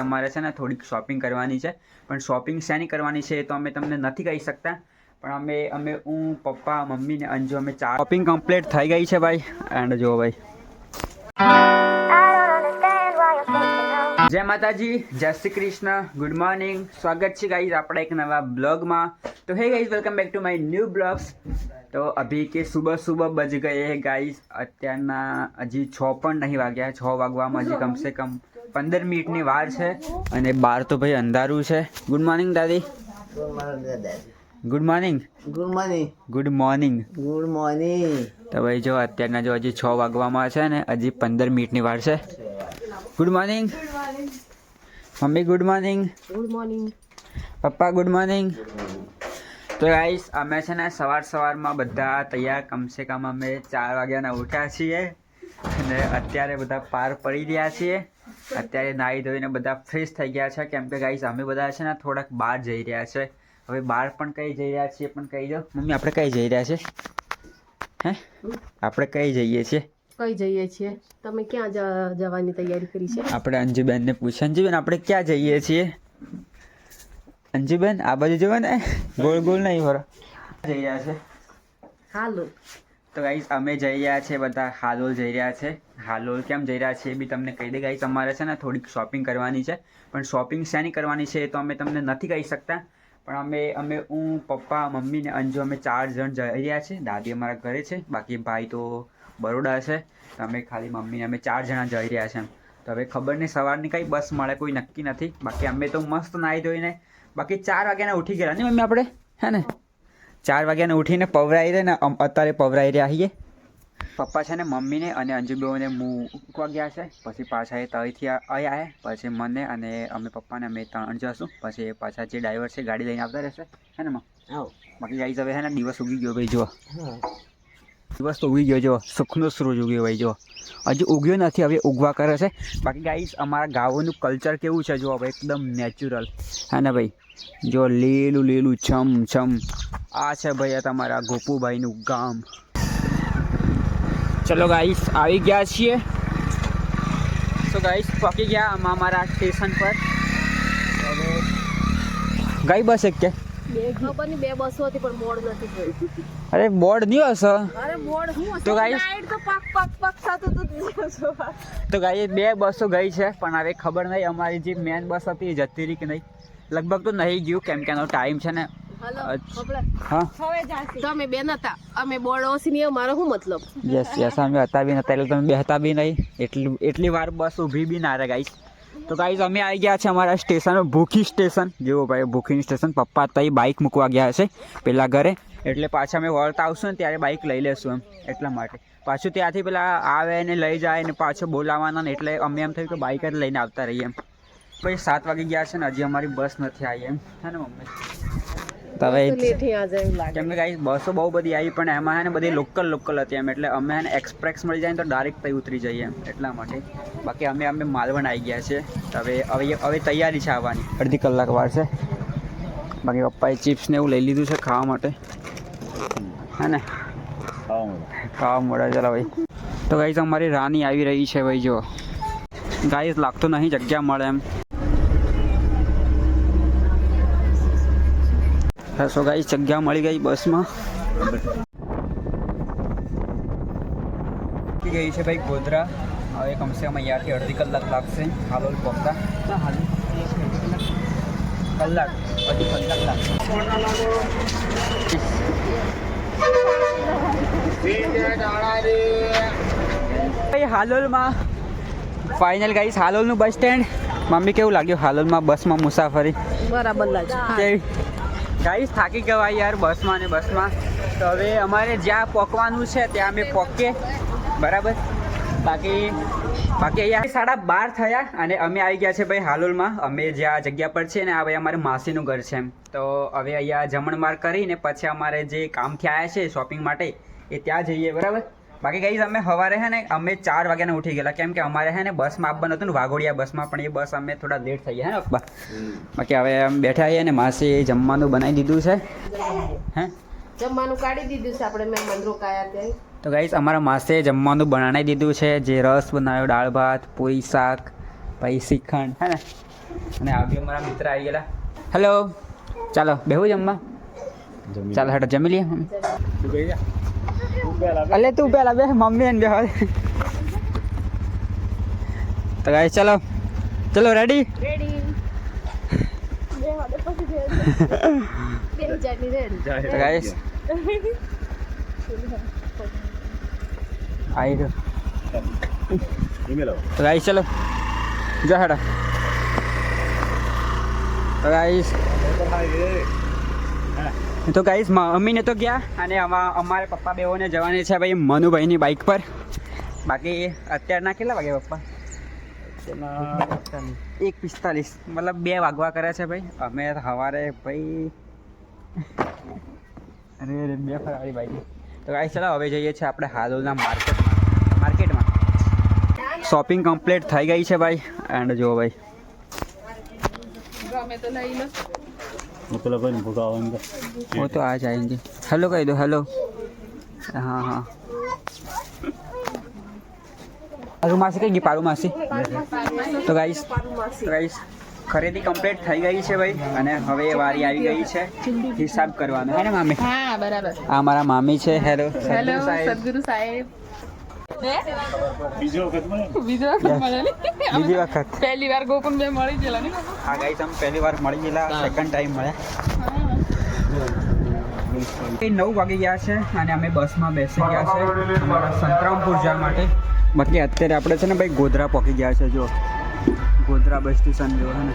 તમારે છે ને થોડીક શોપિંગ કરવાની છે. પણ શોપિંગ શેની કરવાની છે એ તો અમે તમને નથી કહી શકતા. પણ અમે અમે, હું, પપ્પા, મમ્મી ને અંજુ, અમે ચાર શોપિંગ કમ્પ્લીટ થઈ ગઈ છે ભાઈ. એન્ડ જો ભાઈ. જય માતાજી, જય શ્રી કૃષ્ણ. ગુડ મોર્નિંગ સ્વાગત છે ગાઈઝ આપણા એક નવા બ્લોગમાં તો hey guys welcome back to my new blogs તો અભી કે સુબહ સુબહ બજ ગયે હે ગાઈઝ અત્યારના હજી છ પણ નહીં વાગ્યા, છ વાગવામાં હજી કમસે કમ પંદર મિનિટની વાર છે અને બહાર તો ભાઈ અંધારું છે. ગુડ મોર્નિંગ દાદી. Good morning good morning good morning good morning તો ભાઈ જો અત્યારના જો હજી છ વાગવામાં છે ને હજી પંદર મિનિટની વાર છે. ગુડ મોર્નિંગ મમ્મી ગુડ મોર્નિંગ ગુડ મોર્નિંગ પપ્પા ગુડ મોર્નિંગ તો ગાઈસ અમે છે ને સવાર સવારમાં બધા તૈયાર. કમસે કમ અમે ચાર વાગ્યાના ઉઠ્યા છીએ. અને અત્યારે બધા પાર પડી રહ્યા છીએ. અત્યારે નાહી ધોઈને બધા ફ્રેશ થઈ ગયા છે. કેમ કે ગાઈઝ અમે બધા છે ને થોડાક બહાર જઈ રહ્યા છે. હવે બહાર પણ કઈ જઈ રહ્યા છીએ પણ કહી દો મમ્મી આપણે કઈ જઈ રહ્યા છે હે? આપણે કઈ જઈએ છીએ? કઈ જઈએ છીએ? તમે ક્યાં જવાની તૈયારી કરી છે? આપણે અંજુબેનને પૂછે અંજુબેન આપણે ક્યાં જઈએ છીએ? અંજુબેન આ બાજુ જુઓ ને. ગોળ ગોળ નહીં ભરો જઈ રહ્યા છે. હાલો. તો ગાઈસ અમે જઈ રહ્યા છીએ બધા હાલોલ જઈ રહ્યા છે. હાલોલ કેમ જઈ રહ્યા છીએ એ બી તમને કહી દે ગાઈસ અમારે છે ને થોડીક શોપિંગ કરવાની છે. પણ શોપિંગ શેની કરવાની છે એ તો અમે તમને નથી કહી શકતા. પણ અમે અમે, હું, પપ્પા, મમ્મી ને અંજુ, અમે ચાર જણ જઈ રહ્યા છે. દાદી અમારા ઘરે છે. બાકી ભાઈ તો બરોડા છે. તો અમે ખાલી મમ્મીને અમે ચાર જણા જઈ રહ્યા છે તો હવે ખબર નહીં, સવારની કઈ બસ મળે, કોઈ નક્કી નથી. બાકી અમે તો મસ્ત નાહી ધોઈને બાકી ચાર વાગ્યાના ઉઠી ગયા ને મમ્મી આપણે? હે ને? ચાર વાગ્યાને ઉઠીને પવરાઈ રહે ને અત્યારે પવરાઈ રહ્યા છીએ. પપ્પા છે ને મમ્મીને અને અંજુબેઓને મૂકવા ગયા છે. પછી પાછા એ અહીં આવ્યા પછી મને અને અમે પપ્પાને અમે ત્રણ જશું. પછી એ પાછા જે ડ્રાઈવર છે ગાડી લઈને આવતા રહેશે. હે ને માં? બાકી ગાઈઝ હવે હે ને દિવસ ઉગી ગયો ભાઈ જો હા. દિવસ તો ઉગી ગયો જો, સુખનો સૂરજ ઉગ્યો ભાઈ જો. હજુ ઉગ્યો નથી, હવે ઉગવા કરે છે. બાકી ગાઈસ અમારા ગાવોનું કલ્ચર કેવું છે જો, હવે એકદમ નેચરલ હે ને ભાઈ? જો લીલું લીલું, છમ છમ. આ છે ભાઈ આ તમારા ગોપુભાઈનું ગામ. ચલો ગાઈસ આવી ગયા છીએ. તો ગાઈસ પકી ગયા અમારા સ્ટેશન પર. હવે ગઈ બસ એક કે? ખબર નહીં બે બસો હતી પણ મોડ નથી થયું. અરે બોર્ડ નહીં હશે અરે મોડ હું તો guys- લાઈટ તો પાક પાક પાક થતું તો તો ગાઈસ બે બસો ગઈ છે પણ હવે ખબર નહીં અમારી જે મેન બસ હતી એ જતી રહી કે નહીં. લગભગ તો નહીં ગયું કેમ કે એનો ટાઈમ છે ને. તમે બે નતા અમે બોર્ડ ઓછી નહીં મારો શું મતલબ? યસ યસ અમે હતા બી નતા એટલે તમે બેહતા બી નહીં. એટલી એટલી વાર બસ ઊભી બી ના રહે ગાઈસ. તો ગાઈઝ અમે આવી ગયા છે અમારા સ્ટેશન ભૂખી સ્ટેશન જેવો ભાઈ ભૂખી સ્ટેશન પપ્પા તઈ બાઇક મૂકવા ગયા છે, પેલા ઘરે. એટલે પાછા અમે વળતા આવશું ને ત્યારે બાઇક લઈ લેશું એમ, એટલા માટે. પાછું ત્યાંથી પેલા આવે ને લઈ જાય ને પાછો બોલાવવાના ને એટલે અમે એમ થયું કે બાઇક જ લઈને આવતા રહીએ એમ. પછી સાત વાગી ગયા છે ને, હજી અમારી બસ નથી આવી એમ. હે ને મમ્મી? તો હવે કેમ કે ગાઈસ બસો બહુ બધી આવી પણ એમાં હે ને બધી લોકલ લોકલ હતી એમ. એટલે અમે હે ને એક્સપ્રેસ મળી જાય તો ડાયરેક્ટ તઈ ઉતરી જઈએ એટલા માટે. બાકી અમે અમે માલવણ આવી ગયા છે. હવે હવે હવે તૈયારી છે આવવાની. અડધી કલાક વાર છે. બાકી પપ્પાએ ચિપ્સ ને એવું લઈ લીધું છે ખાવા માટે. હે ને? ખાવા મળે. ચાલો ભાઈ. તો ગાઈસ અમારી રાની આવી રહી છે ભાઈ જો. ગાઈસ લાગતો નહીં જગ્યા મળે એમ. સો ગાઈ જગ્યા મળી ગઈ બસમાં. ગઈ છે ભાઈ ગોધરા. હવે કમસે કમ અહીંયાથી અડધી કલાક લાગશે. હાલોલ પહોંચતા. કલાક અડધી કલાક લાગશે. ભાઈ હાલોલમાં. ફાઇનલ ગાઈસ હાલોલનું બસ સ્ટેન્ડ મમ્મી કેવું લાગ્યું હાલોલમાં બસમાં મુસાફરી? બરાબર લાગે કેવી? ગાઈસ, થાકી ગયા યાર બસમાં ને બસમાં. તો હવે અમારે જ્યાં પોકવાનું છે, ત્યાં અમે પોકીએ. બરાબર? બાકી બાકી અહીંયા સાડા બાર થયા અને અમે આવી ગયા છે ભાઈ હાલોલમાં. અમે જ્યાં જગ્યા પર છે ને, આ ભાઈ અમારે માસીનું ઘર છે એમ. તો હવે અહીંયા જમણમાર કરીને પછી અમારે જે કામથી આવ્યા છે શોપિંગ માટે, એ ત્યાં જઈએ, બરાબર? બાકી ગઈ અમે સવારે હે ને અમે ચાર વાગ્યાને ઉઠી ગયેલા. કેમ કે અમારે હે ને બસમાં આવવાનું હતું ને વાઘોડિયા બસમાં પણ એ બસ અમે થોડા લેટ થઈ ગયા હે ને બાકી હવે અમે બેઠા છીએ ને માસી જમવાનું બનાવી દીધું છે. હે? જમવાનું કાઢી દીધું છે આપણે મેં મંદરો કાયા ત્યાં તો ગાઈસ અમારા માસે જમવાનું બનાવી દીધું છે. જે રસ બનાવ્યો દાળ ભાત પૂરી શાક પછી શ્રીખંડ હે ને? અને આ બી અમારા મિત્ર આવી ગયેલા. હેલો ચાલો બેહું જમવા. ચાલો હેઠળ જમી લઈએ. મમ્મી અલે તું પેલા બે મમ્મી ને બેહવા. તો ગાઈસ ચલો. ચલો રેડી રેડી તો ગાઈસ આવી ગયો. તો ગાઈસ ચલો. જો હેડા. તો ગાઈસ તો ગાઈસ મમ્મીને તો ગયા અને અમા- અમારે પપ્પા બેઓને જવાની છે ભાઈ મનુભાઈની બાઇક પર. બાકી અત્યારના કેટલા વાગે પપ્પા? એક પિસ્તાલીસ. મતલબ બે વાગવા કરે છે ભાઈ. અમે સવારે ભાઈ અરે અરે, બે ફરાળી બાઈક તો ગાઈસ ચલો હવે જઈએ છીએ આપણે હાલોલના માર્કેટમાં માર્કેટમાં શોપિંગ કમ્પ્લીટ થઈ ગઈ છે ભાઈ. એન્ડ જો ભાઈ. वो तो आ जाएंगे हेलो कह दो हेलो हाँ हाँ પારું માસી કઈ ગઈ પારું માસી તો ગાઈસ તો ગાઈસ ખરીદી કમ્પ્લીટ થઈ ગઈ છે ભાઈ અને હવે વારી આવી ગઈ છે હિસાબ કરવાનો હે ને મામી હા બરાબર આ મારા મામી છે હેલો હેલો સાહેબ સદગુરુ સાહેબ બીજો વખત બીજી વખત પહેલી વાર બે મળી ગયેલા ને? આ ગાઈસ અમે પહેલી વાર મળી ગયેલા. સેકન્ડ ટાઈમ મળ્યા. નવ વાગી ગયા છે અને અમે બસમાં બેસી ગયા છે અમારા સંતરામપુર જવા માટે. બાકી અત્યારે આપણે છે ને ભાઈ ગોધરા પહોંચી ગયા છે જો. ગોધરા બસ સ્ટેશન જો હે ને.